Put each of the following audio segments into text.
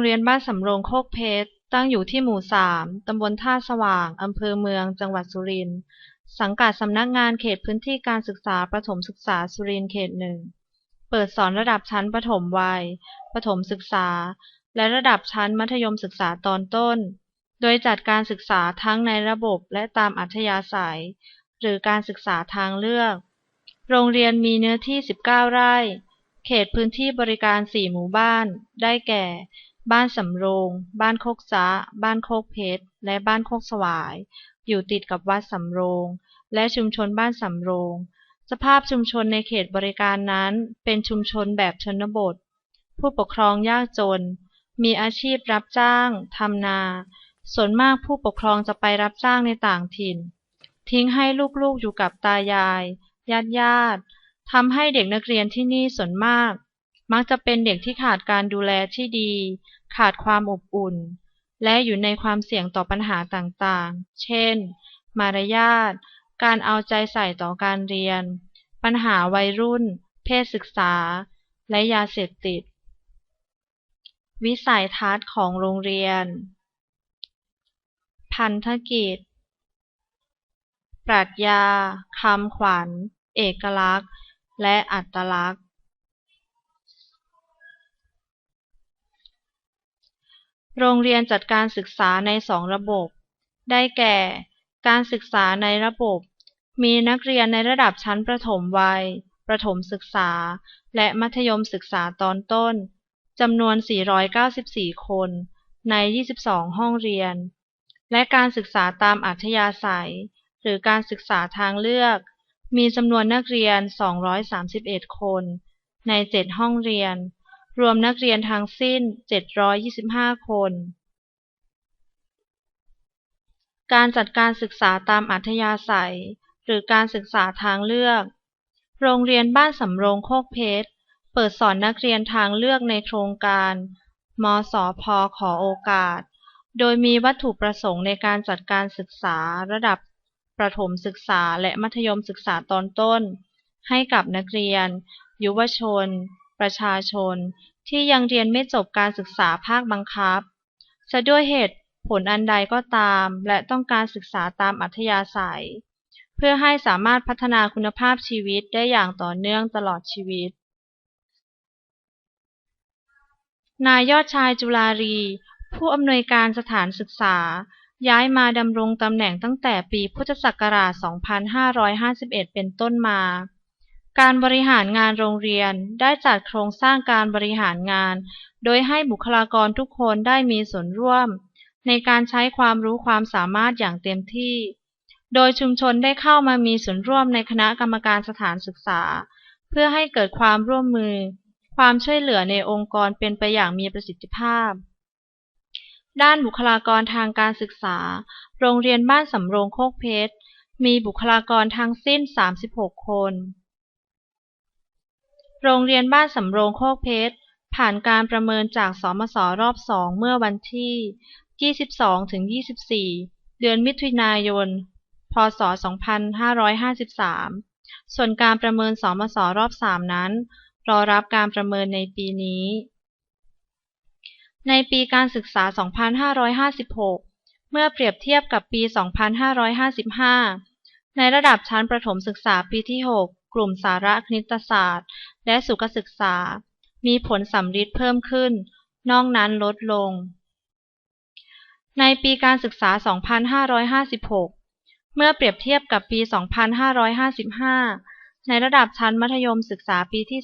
โรงเรียนบ้านสำโรงโคกเพชร ตั้งอยู่ที่หมู่สาม ตำบลท่าสว่าง อำเภอเมือง จังหวัดสุรินทร์ สังกัดสำนักงานเขตพื้นที่การศึกษาประถมศึกษาสุรินทร์เขตหนึ่ง เปิดสอนระดับชั้นประถมวัย ประถมศึกษา และระดับชั้นมัธยมศึกษาตอนต้น โดยจัดการศึกษาทั้งในระบบและตามอัธยาศัย หรือการศึกษาทางเลือก โรงเรียนมีเนื้อที่ 19 ไร่ เขตพื้นที่บริการ 4 หมู่บ้าน ได้แก่ บ้านสำโรง บ้านโคกจ๊ะบ้านโคกเพชร และบ้านโคกสวาย อยู่ติดกับวัดสำโรง และชุมชนบ้านสำโรง สภาพชุมชนในเขตบริการนั้นเป็นชุมชนแบบชนบท ผู้ปกครองยากจน มีอาชีพรับจ้างทำนา ส่วนมากผู้ปกครองจะไปรับจ้างในต่างถิ่น ทิ้งให้ลูกๆอยู่กับตายาย ญาติญาติทำให้เด็กนักเรียนที่นี่ส่วนมาก มักจะเป็นเด็กที่ขาดการดูแลที่ดี ขาดความอบอุ่น และอยู่ในความเสี่ยงต่อปัญหาต่างๆ เช่น มารยาท การเอาใจใส่ต่อการเรียน ปัญหาวัยรุ่น เพศศึกษา และยาเสพติด วิสัยทัศน์ของโรงเรียน พันธกิจ ปรัชญาคำขวัญ เอกลักษณ์ และอัตลักษณ์ โรงเรียนจัดการศึกษาในสองระบบ ได้แก่ การศึกษาในระบบ มีนักเรียนในระดับชั้นประถมวัย ประถมศึกษา และมัธยมศึกษาตอนต้น จำนวน 494 คน ใน 22 ห้องเรียน และการศึกษาตามอัธยาศัย หรือการศึกษาทางเลือก มีจำนวนนักเรียน 231 คน ใน 7 ห้องเรียน รวมนักเรียนทั้งสิ้น 725 คน การจัดการศึกษาตามอัธยาศัย หรือการศึกษาทางเลือก โรงเรียนบ้านสำโรงโคกเพชร เปิดสอนนักเรียนทางเลือกในโครงการ มสพขอโอกาส โดยมีวัตถุประสงค์ในการจัดการศึกษาระดับประถมศึกษาและมัธยมศึกษาตอนต้น ให้กับนักเรียน ยุวชน ประชาชน ที่ยังเรียนไม่จบการศึกษาภาคบังคับ จะด้วยเหตุผลอันใดก็ตาม และต้องการศึกษาตามอัธยาศัย เพื่อให้สามารถพัฒนาคุณภาพชีวิตได้อย่างต่อเนื่องตลอดชีวิต นายยอดชายจุฬารี ผู้อำนวยการสถานศึกษา ย้ายมาดำรงตำแหน่งตั้งแต่ปีพุทธศักราช 2551 เป็นต้นมา การบริหารงานโรงเรียนได้จัดโครงสร้างการบริหารงาน โดยให้บุคลากรทุกคนได้มีส่วนร่วม ในการใช้ความรู้ความสามารถอย่างเต็มที่ โดยชุมชนได้เข้ามามีส่วนร่วมในคณะกรรมการสถานศึกษา เพื่อให้เกิดความร่วมมือ ความช่วยเหลือในองค์กรเป็นไปอย่างมีประสิทธิภาพ ด้านบุคลากรทางการศึกษา โรงเรียนบ้านสำโรงโคกเพชร มีบุคลากรทั้งสิ้น 36 คน โรงเรียนบ้านสำโรงโคกเพชร ผ่านการประเมินจากสมศรอบสองเมื่อวันที่ 22-24 เดือนมิถุนายน พศ 2553 ส่วนการประเมินสมศรอบสามนั้น รอรับการประเมินในปีนี้ ในปีการศึกษา 2556 เมื่อเปรียบเทียบกับปี 2555 ในระดับชั้นประถมศึกษาปีที่ 6 กลุ่มสาระคณิตศาสตร์ และสุขศึกษา มีผลสัมฤทธิ์เพิ่มขึ้น นอกนั้นลดลง ในปีการศึกษา 2556 เมื่อเปรียบเทียบกับปี 2555 ในระดับชั้นมัธยมศึกษาปีที่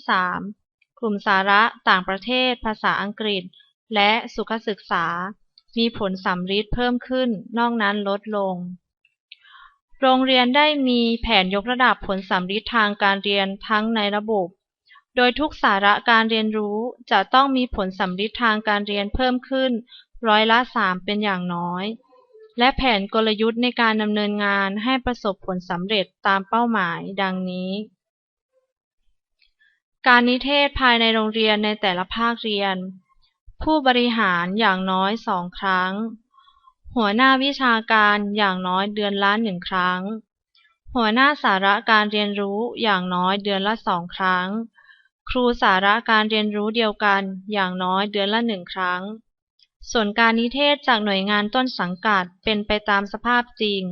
3 กลุ่มสาระต่างประเทศ ภาษาอังกฤษ และสุขศึกษา มีผลสัมฤทธิ์เพิ่มขึ้น นอกนั้นลดลง โรงเรียนได้มีแผนยกระดับผลสัมฤทธิ์ทางการเรียนทั้งในระบบ โดยทุกสาระการเรียนรู้จะต้องมีผลสัมฤทธิ์ทางการเรียนเพิ่มขึ้นร้อยละสามเป็นอย่างน้อย และแผนกลยุทธ์ในการดำเนินงานให้ประสบผลสำเร็จตามเป้าหมายดังนี้ การนิเทศภายในโรงเรียนในแต่ละภาคเรียน ผู้บริหารอย่างน้อยสองครั้ง หัวหน้าวิชาการอย่างน้อยเดือนละหนึ่งครั้ง หัวหน้าสาระการเรียนรู้อย่างน้อยเดือนละสองครั้ง ครูสาระการเรียนรู้เดียวกันอย่างน้อยเดือนละหนึ่งครั้ง ส่วนการนิเทศจากหน่วยงานต้นสังกัดเป็นไปตามสภาพจริง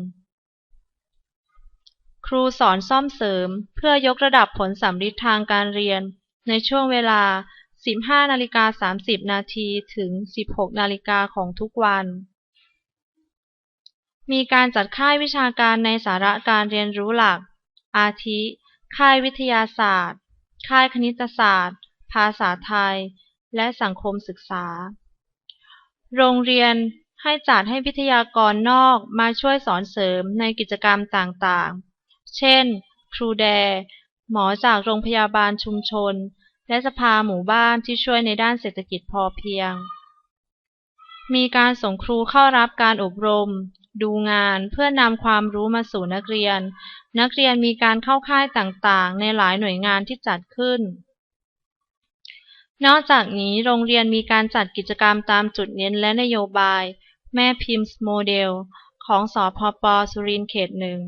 ครูสอนซ่อมเสริมเพื่อยกระดับผลสัมฤทธิ์ทางการเรียน ในช่วงเวลา 15นาฬิกา30 นาทีถึง 16นาฬิกาของทุกวัน มีการจัดค่ายวิชาการในสาระการเรียนรู้หลัก อาทิ ค่ายวิทยาศาสตร์ ค่ายคณิตศาสตร์ ภาษาไทย และสังคมศึกษา โรงเรียนให้จัดให้วิทยากรนอกมาช่วยสอนเสริมในกิจกรรมต่างๆ เช่น ครูแด หมอจากโรงพยาบาลชุมชน และสภาหมู่บ้านที่ช่วยในด้านเศรษฐกิจพอเพียง มีการส่งครูเข้ารับการอบรม ดูงานเพื่อนำความรู้มาสู่นักเรียน นักเรียนมีการเข้าค่ายต่างๆ ในหลายหน่วยงานที่จัดขึ้น นอกจากนี้โรงเรียนมีการจัดกิจกรรมตามจุดเน้นและนโยบาย แม่พิมพ์โมเดล ของสอพปสุรินเขตหนึ่ง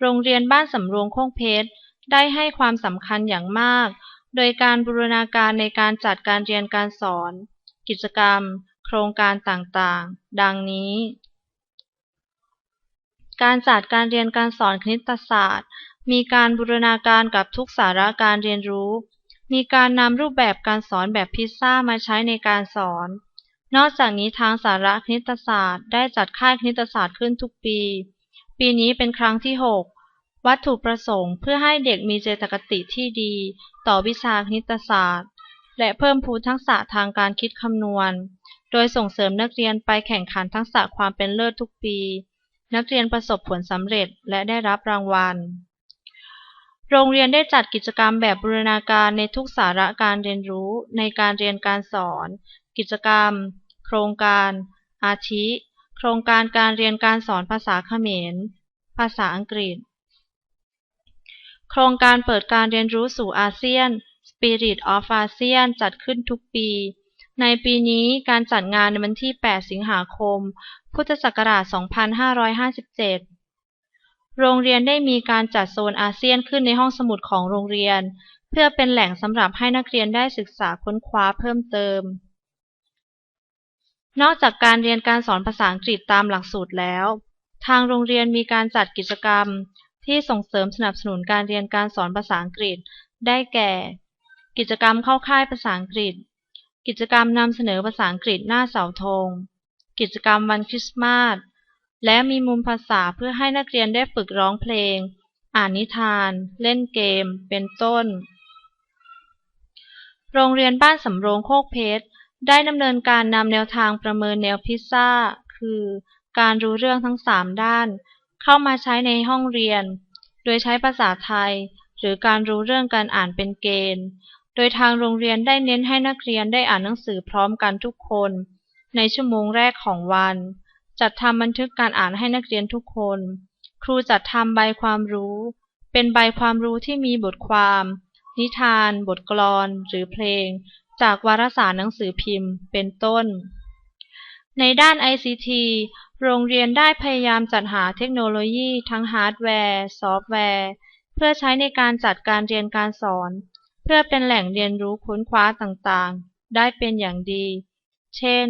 โรงเรียนบ้านสำโรงโคกเพชรได้ให้ความสำคัญอย่างมาก โดยการบูรณาการในการจัดการเรียนการสอน กิจกรรม โครงการต่างๆ ดังนี้ การจัดการเรียนการสอนคณิตศาสตร์ มีการบูรณาการกับทุกสาระการเรียนรู้ มีการนำรูปแบบการสอนแบบพิซซ่ามาใช้ในการสอน นอกจากนี้ทางสาระคณิตศาสตร์ ได้จัดค่ายคณิตศาสตร์ขึ้นทุกปี ปีนี้เป็นครั้งที่ 6 วัตถุประสงค์ เพื่อให้เด็กมีเจตคติที่ดี ต่อวิชาคณิตศาสตร์ และเพิ่มพูนทักษะทางการคิดคำนวณ โดยส่งเสริมนักเรียนไปแข่งขันทักษะความเป็นเลิศทุกปี นักเรียนประสบผลสำเร็จและได้รับรางวัล โรงเรียนได้จัดกิจกรรมแบบบูรณาการในทุกสาระการเรียนรู้ในการเรียนการสอน กิจกรรม โครงการ อาทิ โครงการการเรียนการสอนภาษาเขมร ภาษาอังกฤษ โครงการเปิดการเรียนรู้สู่อาเซียน Spirit of ASEAN จัดขึ้นทุกปี ในปีนี้การจัดงานในวันที่ 8 สิงหาคม พุทธศักราช 2557 โรงเรียนได้มีการจัดโซนอาเซียนขึ้นในห้องสมุดของโรงเรียน เพื่อเป็นแหล่งสำหรับให้นักเรียนได้ศึกษาค้นคว้าเพิ่มเติม นอกจากการเรียนการสอนภาษาอังกฤษตามหลักสูตรแล้ว ทางโรงเรียนมีการจัดกิจกรรม ที่ส่งเสริมสนับสนุนการเรียนการสอนภาษาอังกฤษ ได้แก่ กิจกรรมเข้าค่ายภาษาอังกฤษ กิจกรรมนำเสนอภาษาอังกฤษหน้าเสาธง กิจกรรมวันคริสต์มาส และมีมุมภาษาเพื่อให้นักเรียนได้ฝึกร้องเพลง อ่านนิทาน เล่นเกม เป็นต้น โรงเรียนบ้านสำโรงโคกเพชร ได้ดำเนินการนำแนวทางประเมินแนวพิซซ่า คือการรู้เรื่องทั้งสามด้าน เข้ามาใช้ในห้องเรียน โดยใช้ภาษาไทย หรือการรู้เรื่องการอ่านเป็นเกณฑ์ โดยทางโรงเรียนได้เน้นให้นักเรียนได้อ่านหนังสือพร้อมกันทุกคน ในชั่วโมงแรกของวัน จัดทำบันทึกการอ่านให้นักเรียนทุกคน ครูจัดทำใบความรู้ เป็นใบความรู้ที่มีบทความ นิทาน บทกลอน หรือเพลง จากวารสารหนังสือพิมพ์ เป็นต้น ในด้าน ICT โรงเรียนได้พยายามจัดหาเทคโนโลยีทั้งฮาร์ดแวร์ ซอฟต์แวร์ เพื่อใช้ในการจัดการเรียนการสอน พื่อเป็นแหล่งเรียนรู้ค้นคว้าต่างๆ ได้เป็นอย่างดี เช่น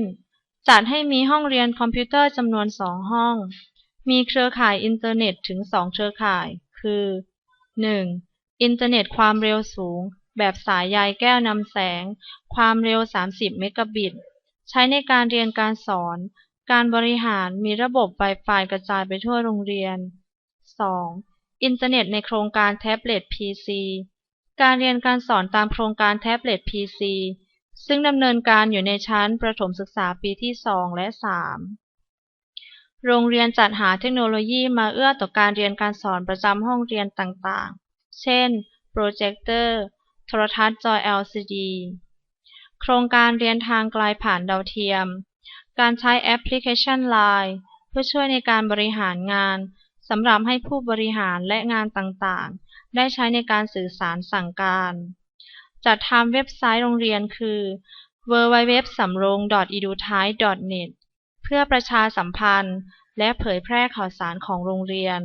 จัดให้มีห้องเรียนคอมพิวเตอร์จำนวนสองห้อง มีเครือข่ายอินเทอร์เน็ตถึงสองเครือข่าย คือ 1. อินเทอร์เน็ตความเร็วสูง แบบสายใยแก้วนำแสง ความเร็ว 30 เมกะบิต ใช้ในการเรียนการสอน การบริหารมีระบบ Wi-Fi กระจายไปทั่วโรงเรียน 2. อินเทอร์เน็ตในโครงการแท็บเล็ต PC การเรียนการสอนตามโครงการแท็บเล็ต PC ซึ่งดำเนินการอยู่ในชั้นประถมศึกษาปีที่ 2 และ 3 โรงเรียนจัดหาเทคโนโลยีมาเอื้อต่อการเรียนการสอนประจำห้องเรียนต่างๆ เช่น โปรเจคเตอร์ โทรทัศน์จอ LCD โครงการเรียนทางไกลผ่านดาวเทียม การใช้แอปพลิเคชัน Line เพื่อช่วยในการบริหารงานสำหรับให้ผู้บริหารและงานต่างๆ ได้ใช้ในการสื่อสารสั่งการ จัดทำเว็บไซต์โรงเรียนคือ www.samrong.eduthai.net เพื่อประชาสัมพันธ์ และเผยแพร่ข่าวสารของโรงเรียน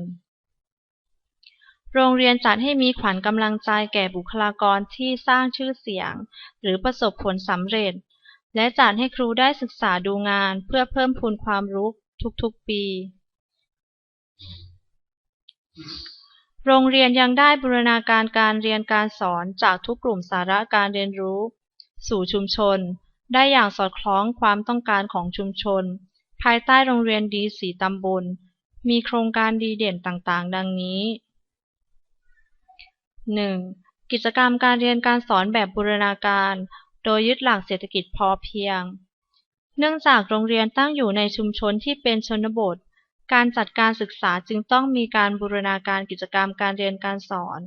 โรงเรียนจัดให้มีขวัญกำลังใจแก่บุคลากรที่สร้างชื่อเสียง หรือประสบผลสำเร็จ และจัดให้ครูได้ศึกษาดูงานเพื่อเพิ่มพูนความรู้ทุกๆปี โรงเรียนยังได้บูรณาการการเรียนการสอนจากทุกกลุ่มสาระการเรียนรู้ สู่ชุมชน ได้อย่างสอดคล้องความต้องการของชุมชน ภายใต้โรงเรียนดีสีตำบล มีโครงการดีเด่นต่างๆ ดังนี้ 1. กิจกรรมการเรียนการสอนแบบบูรณาการ โดยยึดหลักเศรษฐกิจพอเพียง เนื่องจากโรงเรียนตั้งอยู่ในชุมชนที่เป็นชนบท การจัดการศึกษาจึงต้องมีการบูรณาการกิจกรรมการเรียนการสอน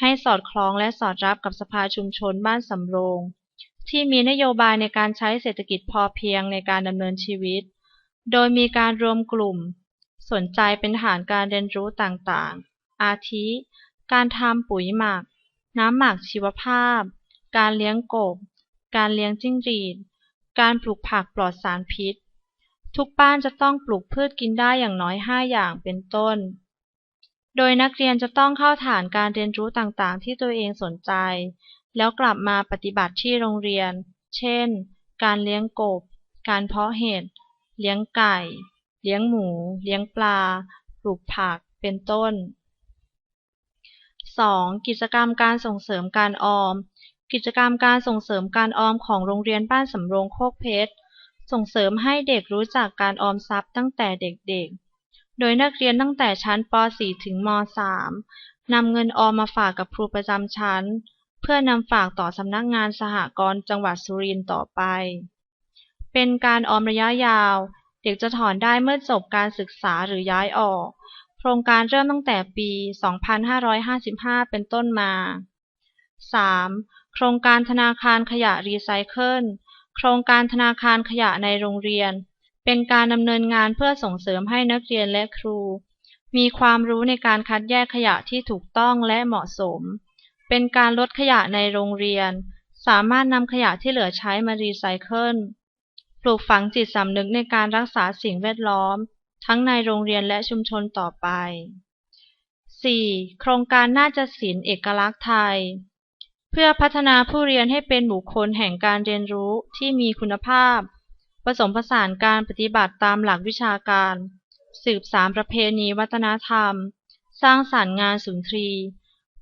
ให้สอดคล้องและสอดรับกับสภาชุมชนบ้านสำโรง ที่มีนโยบายในการใช้เศรษฐกิจพอเพียงในการดำเนินชีวิต โดยมีการรวมกลุ่ม สนใจเป็นฐานการเรียนรู้ต่างๆ อาทิ การทำปุ๋ยหมัก น้ำหมักชีวภาพ การเลี้ยงกบ การเลี้ยงจิ้งหรีด การปลูกผักปลอดสารพิษ ทุกบ้านจะต้องปลูกพืชกินได้อย่างน้อย 5 อย่างเป็นต้น โดยนักเรียนจะต้องเข้าฐานการเรียนรู้ต่างๆ ที่ตัวเองสนใจ แล้วกลับมาปฏิบัติที่โรงเรียน เช่น การเลี้ยงกบ การเพาะเห็ด เลี้ยงไก่ เลี้ยงหมู เลี้ยงปลา ปลูกผัก เป็นต้น 2. กิจกรรมการส่งเสริมการออม กิจกรรมการส่งเสริมการออมของโรงเรียนบ้านสำโรงโคกเพชร ส่งเสริมให้เด็กรู้จักการออมทรัพย์ตั้งแต่เด็กๆ โดยนักเรียนตั้งแต่ชั้นป .4 ถึงม .3 นำเงินออมมาฝากกับครูประจำชั้น เพื่อนำฝากต่อสำนักงานสหกรณ์จังหวัดสุรินทร์ต่อไป เป็นการออมระยะยาว เด็กจะถอนได้เมื่อจบการศึกษาหรือย้ายออก โครงการเริ่มตั้งแต่ปี 2555 เป็นต้นมา 3. โครงการธนาคารขยะรีไซเคิล โครงการธนาคารขยะในโรงเรียน เป็นการดำเนินงานเพื่อส่งเสริมให้นักเรียนและครู มีความรู้ในการคัดแยกขยะที่ถูกต้องและเหมาะสม เป็นการลดขยะในโรงเรียน สามารถนำขยะที่เหลือใช้มารีไซเคิล ปลูกฝังจิตสำนึกในการรักษาสิ่งแวดล้อม ทั้งในโรงเรียนและชุมชนต่อไป 4. โครงการน่าจะศิลป์เอกลักษณ์ไทย เพื่อพัฒนาผู้เรียนให้เป็นบุคคลแห่งการเรียนรู้ที่มีคุณภาพ ผสมผสานการปฏิบัติตามหลักวิชาการ สืบสารประเพณีวัฒนธรรม สร้างสารรค์งานสุนทรี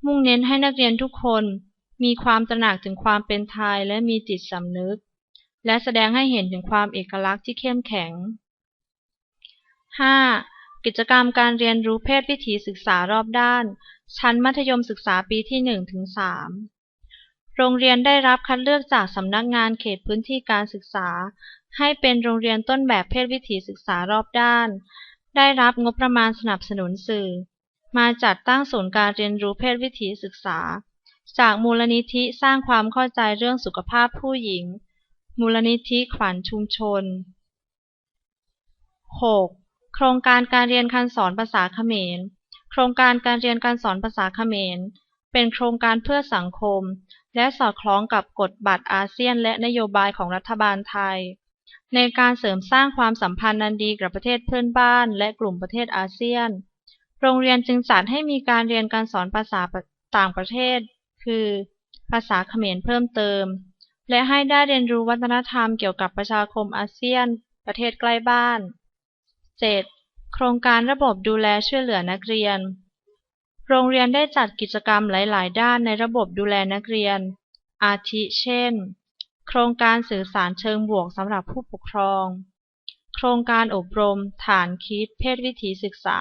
มุ่งเน้นให้นักเรียนทุกคนมีความตระหนักถึงความเป็นไทยและมีจิตสำนึก และแสดงให้เห็นถึงความเอกลักษณ์ที่เข้มแข็ง 5. กิจกรรมการเรียนรู้เพศวิถีศึกษารอบด้าน ชั้นมัธยมศึกษาปีที่1ถึง3 โรงเรียนได้รับคัดเลือกจากสำนักงานเขตพื้นที่การศึกษา ให้เป็นโรงเรียนต้นแบบเพศวิถีศึกษารอบด้าน ได้รับงบประมาณสนับสนุนสื่อ มาจัดตั้งศูนย์การเรียนรู้เพศวิถีศึกษา จากมูลนิธิสร้างความเข้าใจเรื่องสุขภาพผู้หญิง มูลนิธิขวัญชุมชน 6. โครงการการเรียนการสอนภาษาเขมร โครงการการเรียนการสอนภาษาเขมร เป็นโครงการเพื่อสังคม และสอดคล้องกับกฎบัตรอาเซียนและนโยบายของรัฐบาลไทย ในการเสริมสร้างความสัมพันธ์นันดีกับประเทศเพื่อนบ้าน และกลุ่มประเทศอาเซียน โรงเรียนจึงจัดให้มีการเรียนการสอนภาษาต่างประเทศ คือ ภาษาเขมรเพิ่มเติม และให้ได้เรียนรู้วัฒนธรรมเกี่ยวกับประชาคมอาเซียน ประเทศใกล้บ้าน 7. โครงการระบบดูแลช่วยเหลือนักเรียน โรงเรียนได้จัดกิจกรรมหลาย ๆ ด้านในระบบดูแลนักเรียน อาทิ เช่น โครงการสื่อสารเชิงบวกสำหรับผู้ปกครอง โครงการอบรม ฐานคิด เพศวิถีศึกษา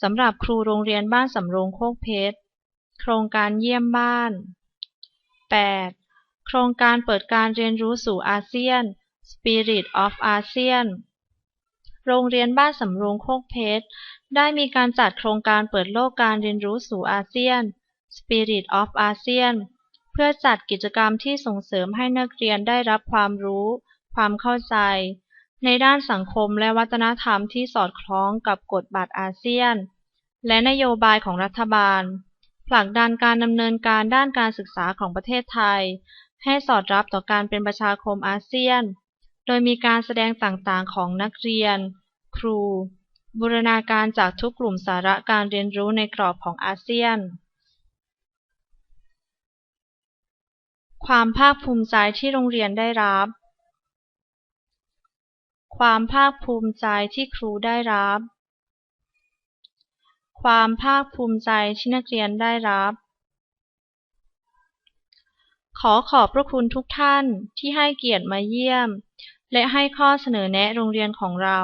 สำหรับครูโรงเรียนบ้านสำโรงโคกเพชร โครงการเยี่ยมบ้าน 8. โครงการเปิดการเรียนรู้สู่อาเซียน Spirit of ASEAN โรงเรียนบ้านสำโรงโคกเพชร ได้มีการจัดโครงการเปิดโลกการเรียนรู้สู่อาเซียน Spirit of ASEAN เพื่อจัดกิจกรรมที่ส่งเสริมให้นักเรียนได้รับความรู้ ความเข้าใจ ในด้านสังคมและวัฒนธรรมที่สอดคล้องกับกฎบัตรอาเซียน และนโยบายของรัฐบาล ผลักดันการดำเนินการด้านการศึกษาของประเทศไทย ให้สอดรับต่อการเป็นประชาคมอาเซียน โดยมีการแสดงต่างๆของนักเรียน ครู บูรณาการจากทุกกลุ่มสาระการเรียนรู้ในกรอบของอาเซียน ความภาคภูมิใจที่โรงเรียนได้รับ ความภาคภูมิใจที่ครูได้รับ ความภาคภูมิใจที่นักเรียนได้รับ ขอขอบพระคุณทุกท่านที่ให้เกียรติมาเยี่ยม และให้ข้อเสนอแนะโรงเรียนของเรา